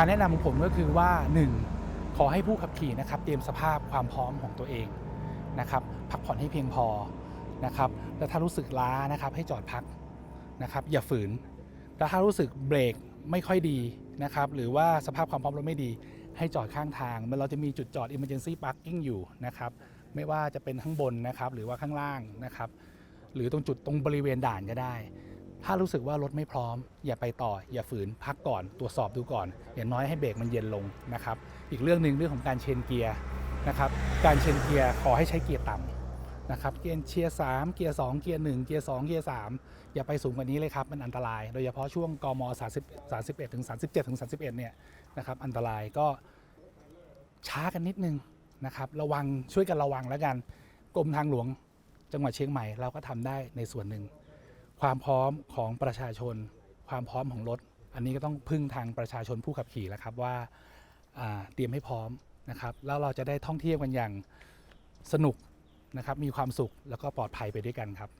การแนะนำของผมก็คือว่า 1. ขอให้ผู้ขับขี่นะครับเตรียมสภาพความพร้อมของตัวเองนะครับพักผ่อนให้เพียงพอนะครับแล้วถ้ารู้สึกล้านะครับให้จอดพักนะครับอย่าฝืน แล้วถ้ารู้สึกเบรกไม่ค่อยดีนะครับหรือว่าสภาพความพร้อมรถไม่ดี ให้จอดข้างทางมันเราจะมีจุดจอด emergency parking อยู่นะครับไม่ว่าจะเป็นข้างบนนะครับหรือว่าข้างล่างนะครับหรือตรงจุดตรงบริเวณด่านก็ได้ ถ้ารู้สึกว่ารถไม่พร้อม อย่าไปต่อ อย่าฝืนพักก่อนตรวจสอบดูก่อนอย่างน้อยให้เบรกมันเย็นลงนะครับ อีกเรื่องหนึ่งเรื่องของการเชนเกียร์นะครับการเชนเกียร์ขอให้ใช้เกียร์ต่ำนะครับเกียร์เชียร์สามเกียร์สองเกียร์หนึ่งเกียร์สองเกียร์สามอย่าไปสูงกว่านี้เลยครับมันอันตราย โดยเฉพาะช่วงกม30 31ถึง37ถึง31เนี่ยนะครับอันตรายก็ช้ากันนิดนึงนะครับระวังช่วยกันระวังแล้วกันกรมทางหลวงจังหวัดเชียงใหม่เราก็ทำได้ในส่วนหนึ่ง ความพร้อมของประชาชน ความพร้อมของรถ อันนี้ก็ต้องพึ่งทางประชาชนผู้ขับขี่แล้วครับว่าเตรียมให้พร้อมนะครับ แล้วเราจะได้ท่องเที่ยวกันอย่างสนุกนะครับ มีความสุขแล้วก็ปลอดภัยไปด้วยกันครับ